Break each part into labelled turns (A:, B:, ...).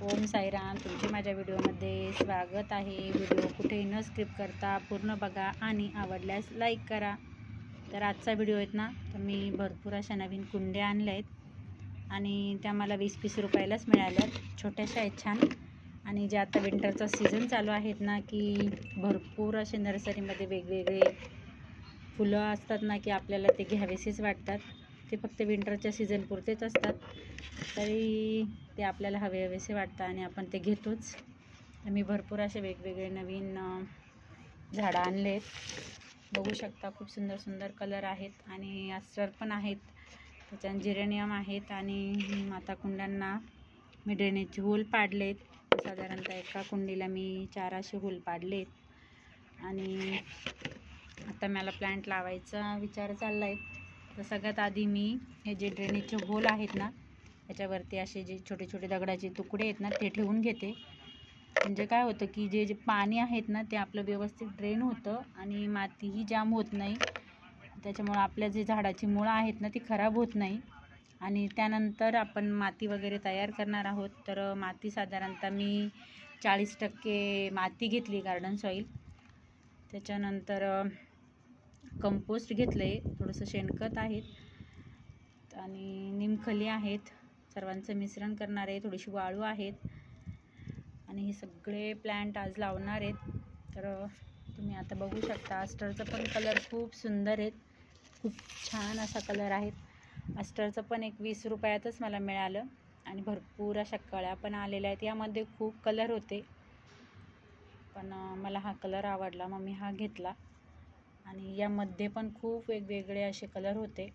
A: ओम साईराम तुमचे माझ्या व्हिडिओमध्ये स्वागत आहे. व्हिडिओ कुठेही न स्किप करता पूर्ण बघा आणि आवडल्यास लाईक करा. तर आजचा व्हिडिओ आहेत ना तर मी भरपूर अशा नवीन कुंड्या आणल्या आहेत आणि त्या मला वीस वीस रुपयालाच मिळाल्या छोट्याशा आहेत छान. आणि जे आता विंटरचा सीझन चालू आहेत ना की भरपूर असे नर्सरीमध्ये वेगवेगळे फुलं असतात ना की आपल्याला ते घ्यावेसेच वाटतात. ते फक्त विंटरच्या सीझनपुरतेच असतात. तरी ते आपल्याला हवे हवेसे वाटतं आणि आपण ते घेतोच. तर मी भरपूर असे वेगवेगळे नवीन झाडं आणले आहेत बघू शकता खूप सुंदर सुंदर कलर आहेत आणि अस्टर पण आहेत. त्याच्यात जिरेनियम आहेत आणि माता कुंड्यांना मी ड्रेनेजचे होल पाडलेत. साधारणतः एका कुंडीला मी चार असे होल पाडलेत. आणि आता मला प्लांट लावायचा विचार चालला आहे तर सगळ्यात आधी मी हे जे ड्रेनेजचे होल आहेत ना त्याच्यावरती असे जे छोटे छोटे दगडाचे तुकडे आहेत ना ते ठेवून घेते. म्हणजे काय होतं की जे जे पाणी आहेत ना ते आपलं व्यवस्थित ड्रेन होतं आणि मातीही जाम होत नाही. त्याच्यामुळं आपल्या जे झाडाची मुळं आहेत ना ती खराब होत नाही. आणि त्यानंतर आपण माती वगैरे तयार करणार आहोत. तर माती साधारणतः मी चाळीस टक्के माती घेतली गार्डन सॉईल त्याच्यानंतर कंपोस्ट घेतलं आहे थोडंसं शेणखत आहेत आणि निमखली आहेत. सर्वांचं मिश्रण करणार आहे थोडीशी वाळू आहेत. आणि हे सगळे प्लॅन्ट आज लावणार आहेत. तर तुम्ही आता बघू शकता अस्टरचं पण कलर खूप सुंदर आहेत. खूप छान असा कलर आहेत अस्टरचं पण एक वीस रुपयातच मला मिळालं. आणि भरपूर अशा कळ्या पण आलेल्या आहेत. यामध्ये खूप कलर होते. पण मला हा कलर आवडला. मग मी हा घेतला. आणि यामध्ये पण खूप वेगवेगळे असे कलर होते.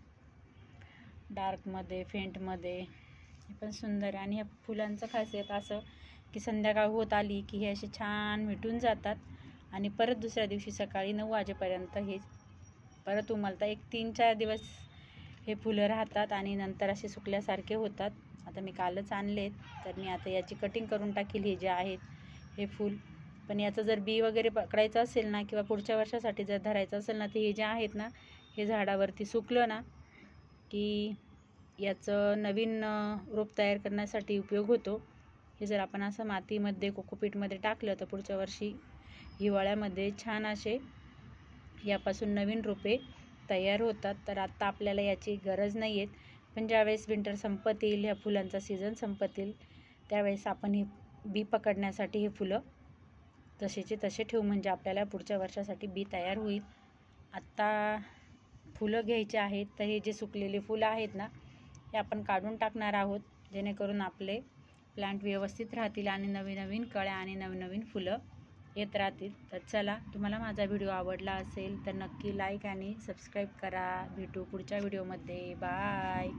A: डार्कमध्ये फेंटमध्ये हे पण सुंदर आहे. आणि या फुलांचं खासियत असं की संध्याकाळ होत आली की हे असे छान मिटून जातात. आणि परत दुसऱ्या दिवशी सकाळी नऊ वाजेपर्यंत हे परत उमलतात. एक तीन चार दिवस हे फुलं राहतात आणि नंतर असे सुकल्यासारखे होतात. आता मी कालच आणलेत तर मी आता याची कटिंग करून टाकील हे जे आहेत हे फूल. पण याचं जर बी वगैरे पकडायचं असेल ना किंवा पुढच्या वर्षासाठी जर धरायचं असेल ना तर हे जे आहेत ना हे झाडावरती सुकलं ना की याचं नवीन रोप तयार करण्यासाठी उपयोग होतो. हे जर आपण असं मातीमध्ये कोकोपीटमध्ये टाकलं तर पुढच्या वर्षी हिवाळ्यामध्ये छान असे यापासून नवीन रोपे तयार होतात. तर आत्ता आपल्याला याची गरज नाही आहेत पण ज्यावेळेस विंटर संपत येईल ह्या फुलांचा सीझन संपत येईल त्यावेळेस आपण हे बी पकडण्यासाठी हे फुलं तसेचे तसे ठेवू म्हणजे आपल्याला पुढच्या वर्षासाठी बी तयार होईल. आत्ता फुलं घ्यायचे आहेत तर हे जे सुकलेले फुलं आहेत ना हे आपण काढून टाकणार आहोत जेणेकरून आपले प्लांट व्यवस्थित राहतील आणि नवीन नवीन कळ्या आणि नवनवीन फुलं येत राहतील. तर चला तुम्हाला माझा व्हिडिओ आवडला असेल तर नक्की लाईक आणि सबस्क्राईब करा. भेटू पुढच्या व्हिडिओमध्ये. बाय